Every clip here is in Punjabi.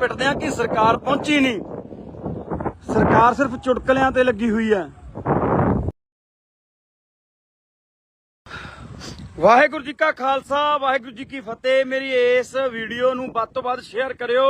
ਪਿੱਟਦੇ ਆ ਕਿ ਸਰਕਾਰ ਪਹੁੰਚੀ ਨਹੀਂ। ਸਰਕਾਰ ਸਿਰਫ ਚੁਟਕਲਿਆਂ ਤੇ ਲੱਗੀ ਹੋਈ ਹੈ। ਵਾਹਿਗੁਰੂ ਜੀ ਕਾ ਖਾਲਸਾ, ਵਾਹਿਗੁਰੂ ਜੀ ਕੀ ਫਤਿਹ। ਮੇਰੀ ਇਸ ਵੀਡੀਓ ਨੂੰ ਵੱਧ ਤੋਂ ਵੱਧ ਸ਼ੇਅਰ ਕਰਿਓ।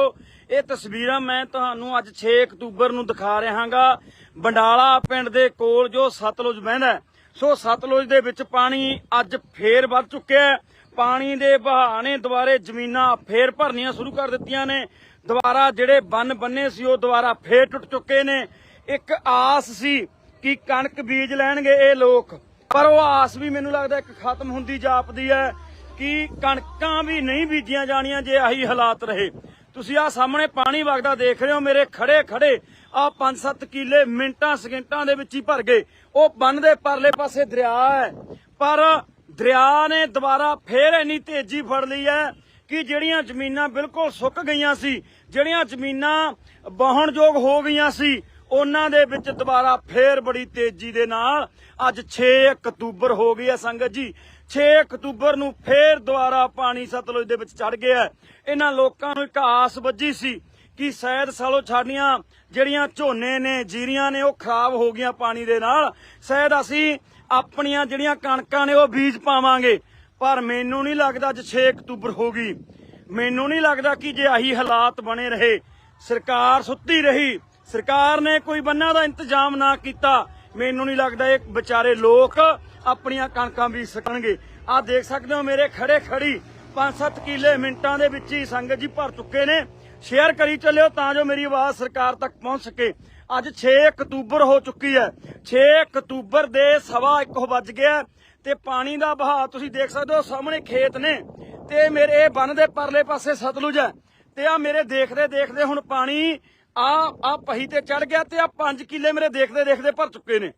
ਇਹ ਤਸਵੀਰਾਂ ਮੈਂ ਤੁਹਾਨੂੰ ਅੱਜ 6 ਅਕਤੂਬਰ ਨੂੰ ਦਿਖਾ ਰਿਹਾਗਾ। ਬੰਡਾਲਾ ਪਿੰਡ ਦੇ ਕੋਲ ਜੋ ਸਤਲੁਜ ਵਹਿੰਦਾ ਹੈ। ਸੋ ਸਤਲੁਜ ਦੇ ਵਿੱਚ ਪਾਣੀ ਅੱਜ ਫੇਰ ਵੱਧ ਚੁੱਕਿਆ ਪਾਣੀ ਦੇ ਵਹਾਅ ਨੇ ਦੁਬਾਰੇ ਜ਼ਮੀਨਾਂ ਫੇਰ ਭਰਨੀਆਂ ਸ਼ੁਰੂ ਕਰ ਦਿੱਤੀਆਂ ਨੇ। ਦੁਬਾਰਾ ਜਿਹੜੇ ਬੰਨ ਬੰਨੇ ਸੀ, ਉਹ ਦੁਬਾਰਾ ਫੇਰ ਟੁੱਟ ਚੁੱਕੇ ਨੇ। ਇੱਕ ਆਸ ਸੀ ਕਿ ਕਣਕ ਬੀਜ ਲੈਣਗੇ ਇਹ ਲੋਕ। ਪਰ ਉਹ ਆਸ ਵੀ ਮੈਨੂੰ ਲੱਗਦਾ ਇੱਕ ਖਤਮ ਹੁੰਦੀ ਜਾਪਦੀ ਹੈ ਕਿ ਕਣਕਾਂ ਵੀ ਨਹੀਂ ਬੀਜੀਆਂ ਜਾਣੀਆਂ ਜੇ ਆਹੀ ਹਾਲਾਤ ਰਹੇ। ਤੁਸੀਂ ਆ ਸਾਹਮਣੇ ਪਾਣੀ ਵਗਦਾ ਦੇਖ ਰਹੇ ਹੋ, ਮੇਰੇ ਖੜੇ ਖੜੇ ਆ 5-7 ਕਿਲੇ ਮਿੰਟਾਂ ਸਕਿੰਟਾਂ ਦੇ ਵਿੱਚ ਹੀ ਭਰ ਗਏ। ਉਹ ਬੰਨ ਦੇ ਪਰਲੇ ਪਾਸੇ ਦਰਿਆ ਹੈ। ਪਰ ਦਰਿਆ ਨੇ ਦੁਬਾਰਾ ਫੇਰ ਇੰਨੀ ਤੇਜ਼ੀ ਫੜ ਲਈ ਹੈ ਕਿ ਜਿਹੜੀਆਂ ਜ਼ਮੀਨਾਂ ਬਿਲਕੁਲ ਸੁੱਕ ਗਈਆਂ ਸੀ, ਜਿਹੜੀਆਂ ਜ਼ਮੀਨਾਂ ਵਾਹਣਯੋਗ ਹੋ ਗਈਆਂ ਸੀ, ਉਹਨਾਂ ਦੇ ਵਿੱਚ ਦੁਬਾਰਾ ਫੇਰ ਬੜੀ ਤੇਜ਼ੀ ਦੇ ਨਾਲ ਅੱਜ 6 ਅਕਤੂਬਰ ਹੋ ਗਈ ਹੈ ਸੰਗਤ ਜੀ। 6 ਅਕਤੂਬਰ ਨੂੰ ਫੇਰ ਦੁਬਾਰਾ ਪਾਣੀ ਸਤਲੁਜ ਦੇ ਵਿੱਚ ਚੜ ਗਿਆ ਇਹਨਾਂ ਲੋਕਾਂ ਨੂੰ ਇੱਕ ਆਸ ਵੱਜੀ ਸੀ ਕਿ ਸ਼ਾਇਦ ਸਾਲੋ ਛਾੜੀਆਂ ਜਿਹੜੀਆਂ ਝੋਨੇ ਨੇ, ਜੀਰੀਆਂ ਨੇ, ਉਹ ਖਰਾਬ ਹੋ ਗਈਆਂ ਪਾਣੀ ਦੇ ਨਾਲ। ਸ਼ਾਇਦ ਅਸੀਂ ਆਪਣੀਆਂ ਜਿਹੜੀਆਂ ਕਣਕਾਂ ਨੇ, ਉਹ ਬੀਜ ਪਾਵਾਂਗੇ। ਪਰ ਮੈਨੂੰ ਨਹੀਂ ਲੱਗਦਾ ਅੱਜ 6 ਅਕਤੂਬਰ ਹੋ ਗਈ। ਮੈਨੂੰ ਨਹੀਂ ਲੱਗਦਾ ਕਿ ਜੇ ਆਹੀ ਹਾਲਾਤ ਬਣੇ ਰਹੇ, ਸਰਕਾਰ ਸੁੱਤੀ ਰਹੀ। ਸਰਕਾਰ ਨੇ ਕੋਈ ਬੰਨਾ ਦਾ ਇੰਤਜ਼ਾਮ ਨਾ ਕੀਤਾ। ਮੈਨੂੰ ਨਹੀਂ ਲੱਗਦਾ ਇਹ ਵਿਚਾਰੇ ਲੋਕ ਆਪਣੀਆਂ ਕਣਕਾਂ ਬੀਜ ਸਕਣਗੇ। ਆਹ ਦੇਖ ਸਕਦੇ ਹੋ ਮੇਰੇ ਖੜੇ ਖੜੀ 5-7 ਕਿੱਲੇ ਮਿੰਟਾਂ ਦੇ ਵਿੱਚ ਹੀ ਸੰਗਤ ਜੀ ਭਰ ਚੁੱਕੇ ਨੇ। ਸ਼ੇਅਰ ਕਰੀ ਚੱਲਿਓ ਤਾਂ ਜੋ ਮੇਰੀ ਆਵਾਜ਼ ਸਰਕਾਰ ਤੱਕ ਪਹੁੰਚ ਸਕੇ। ਅੱਜ 6 ਅਕਤੂਬਰ ਹੋ ਚੁੱਕੀ ਹੈ। 6 ਅਕਤੂਬਰ ਦੇ ਸਵਾ 1 ਵੱਜ ਗਿਆ ਤੇ ਪਾਣੀ ਦਾ ਵਹਾਅ ਤੁਸੀਂ ਦੇਖ ਸਕਦੇ ਹੋ, ਸਾਹਮਣੇ ਖੇਤ ਨੇ ਤੇ ਮੇਰੇ ਇਹ ਬੰਨ ਦੇ ਪਰਲੇ ਪਾਸੇ ਸਤਲੁਜ ਹੈ ਤੇ ਆ ਮੇਰੇ ਦੇਖਦੇ ਦੇਖਦੇ ਹੁਣ ਪਾਣੀ ਆ ਆ ਪਹੀ ਤੇ ਚੜ ਗਿਆ ਤੇ ਆ 5 ਕਿੱਲੇ ਮੇਰੇ ਦੇਖਦੇ ਦੇਖਦੇ ਭਰ ਚੁੱਕੇ ਨੇ।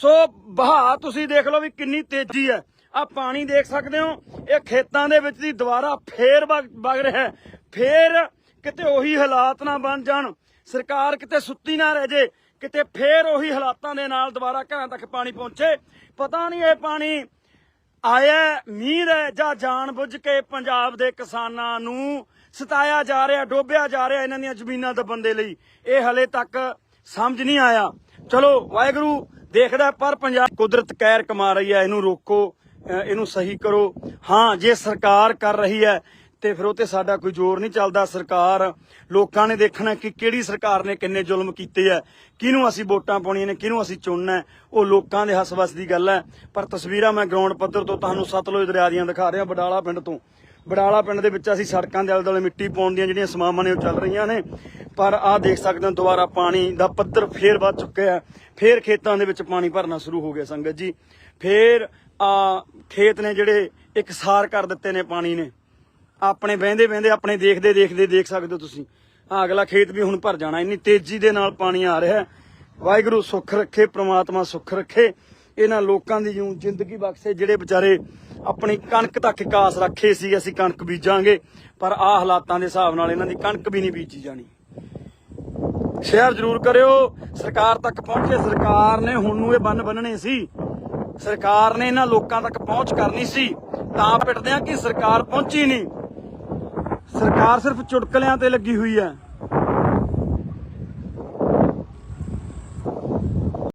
ਸੋ ਵਹਾਅ ਤੁਸੀਂ ਦੇਖ ਲਓ ਵੀ ਕਿੰਨੀ ਤੇਜ਼ੀ ਹੈ। ਆ ਪਾਣੀ ਦੇਖ ਸਕਦੇ ਹੋ, ਇਹ ਖੇਤਾਂ ਦੇ ਵਿੱਚ ਦੀ ਦੁਬਾਰਾ ਫੇਰ ਵਗ ਵਗ ਰਿਹਾ ਹੈ। ਫੇਰ ਕਿਤੇ ਉਹੀ ਹਾਲਾਤ ਨਾ ਬਣ ਜਾਣ, ਸਰਕਾਰ ਕਿਤੇ ਸੁੱਤੀ ਨਾ ਰਹਿ ਜੇ, ਕਿਤੇ ਫੇਰ ਉਹੀ ਹਾਲਾਤਾਂ ਦੇ ਨਾਲ ਦੁਬਾਰਾ ਘਰਾਂ ਤੱਕ ਪਾਣੀ ਪਹੁੰਚੇ। ਪਤਾ ਨਹੀਂ ਇਹ ਪਾਣੀ ਆਇਆ, ਮੀਂਹ ਹੈ ਜਾਂ ਜਾਣਬੁੱਝ ਕੇ ਪੰਜਾਬ ਦੇ ਕਿਸਾਨਾਂ ਨੂੰ ਸਤਾਇਆ ਜਾ ਰਿਹਾ, ਡੋਬਿਆ ਜਾ ਰਿਹਾ ਇਹਨਾਂ ਦੀਆਂ ਜ਼ਮੀਨਾਂ ਦੱਬਣ ਦੇ ਲਈ। ਇਹ ਹਲੇ ਤੱਕ ਸਮਝ ਨਹੀਂ ਆਇਆ। ਚਲੋ, ਵਾਹਿਗੁਰੂ ਦੇਖਦਾ ਪਰ ਪੰਜਾਬ ਕੁਦਰਤ ਕਹਿਰ ਕਮਾ ਰਹੀ ਹੈ, ਇਹਨੂੰ ਰੋਕੋ ਇਹਨੂੰ ਸਹੀ ਕਰੋ। ਹਾਂ, ਜੇ ਸਰਕਾਰ ਕਰ ਰਹੀ ਹੈ ਤੇ ਫਿਰ ਉਹ ਤੇ ਸਾਡਾ ਕੋਈ ਜ਼ੋਰ ਨਹੀਂ ਚੱਲਦਾ। ਸਰਕਾਰ, ਲੋਕਾਂ ਨੇ ਦੇਖਣਾ ਕਿ ਕਿਹੜੀ ਸਰਕਾਰ ਨੇ ਕਿੰਨੇ ਜ਼ੁਲਮ ਕੀਤੇ ਆ। ਕਿਹਨੂੰ ਅਸੀਂ ਵੋਟਾਂ ਪਾਉਣੀਆਂ ਨੇ, ਕਿਹਨੂੰ ਅਸੀਂ ਚੁਣਨਾ ਉਹ ਲੋਕਾਂ ਦੇ ਹੱਸ-ਵਸ ਦੀ ਗੱਲ ਹੈ। ਪਰ ਤਸਵੀਰਾਂ ਮੈਂ ਗਰਾਊਂਡ ਪੱਧਰ ਤੋਂ ਤੁਹਾਨੂੰ ਸਤਲੁਜ ਦਰਿਆ ਦੀਆਂ ਦਿਖਾ ਰਿਹਾ, ਬਡਾਲਾ ਪਿੰਡ ਤੋਂ। ਬਡਾਲਾ ਪਿੰਡ ਦੇ ਵਿੱਚ ਅਸੀਂ ਸੜਕਾਂ ਦੇ ਆਲੇ-ਦੁਆਲੇ ਮਿੱਟੀ ਪਾਉਣ ਦੀਆਂ ਜਿਹੜੀਆਂ ਸਮਾਮਾਂ ਨੇ ਉਹ ਚੱਲ ਰਹੀਆਂ ਨੇ। ਪਰ ਆਹ ਦੇਖ ਸਕਦੇ ਹੋ, ਦੁਬਾਰਾ ਪਾਣੀ ਦਾ ਪੱਧਰ ਫੇਰ ਵੱਧ ਚੁੱਕਿਆ ਹੈ। ਫੇਰ ਖੇਤਾਂ ਦੇ ਵਿੱਚ ਪਾਣੀ ਭਰਨਾ ਸ਼ੁਰੂ ਹੋ ਗਿਆ ਸੰਗਤ ਜੀ। ਫੇਰ ਆ ਖੇਤ ਨੇ ਜਿਹੜੇ ਇਕਸਾਰ ਕਰ ਦਿੱਤੇ ਨੇ ਪਾਣੀ ਨੇ। ਆਪਣੇ ਵਹਿੰਦੇ ਵਹਿੰਦੇ, ਆਪਣੇ ਦੇਖਦੇ ਦੇਖਦੇ ਦੇਖ ਸਕਦੇ ਹੋ ਤੁਸੀਂ। ਆ ਅਗਲਾ ਖੇਤ ਵੀ ਹੁਣ ਭਰ ਜਾਣਾ। ਇੰਨੀ ਤੇਜ਼ੀ ਦੇ ਨਾਲ ਪਾਣੀ ਆ ਰਿਹਾ ਵਾਹਿਗੁਰੂ ਸੁੱਖ ਰੱਖੇ, ਪ੍ਰਮਾਤਮਾ ਸੁੱਖ ਰੱਖੇ। ਇਹਨਾਂ ਲੋਕਾਂ ਦੀ ਜੂੰ ਜ਼ਿੰਦਗੀ ਬਖਸ਼ੇ, ਜਿਹੜੇ ਵਿਚਾਰੇ ਆਪਣੀ ਕਣਕ ਤੱਕ ਕਾਸ ਰੱਖੇ ਸੀ, ਅਸੀਂ ਕਣਕ ਬੀਜਾਂਗੇ। ਪਰ ਆ ਹਾਲਾਤਾਂ ਦੇ ਹਿਸਾਬ ਨਾਲ ਇਹਨਾਂ ਦੀ ਕਣਕ ਵੀ ਨਹੀਂ ਬੀਜੀ ਜਾਣੀ। ਸ਼ੇਅਰ ਜ਼ਰੂਰ ਕਰਿਓ। ਸਰਕਾਰ ਤੱਕ ਪਹੁੰਚੇ। ਸਰਕਾਰ ਨੇ ਹੁਣ ਨੂੰ ਇਹ ਬੰਨ ਬੰਨਣੇ ਸੀ। ਸਰਕਾਰ ਨੇ ਇਹਨਾਂ ਲੋਕਾਂ ਤੱਕ ਪਹੁੰਚ ਕਰਨੀ ਸੀ। ਤਾਂ ਪਿੱਟਦੇ ਆ ਕਿ ਸਰਕਾਰ ਪਹੁੰਚੀ ਨਹੀਂ। ਸਰਕਾਰ ਸਿਰਫ ਚੁਟਕਲਿਆਂ ਤੇ ਲੱਗੀ ਹੋਈ ਹੈ।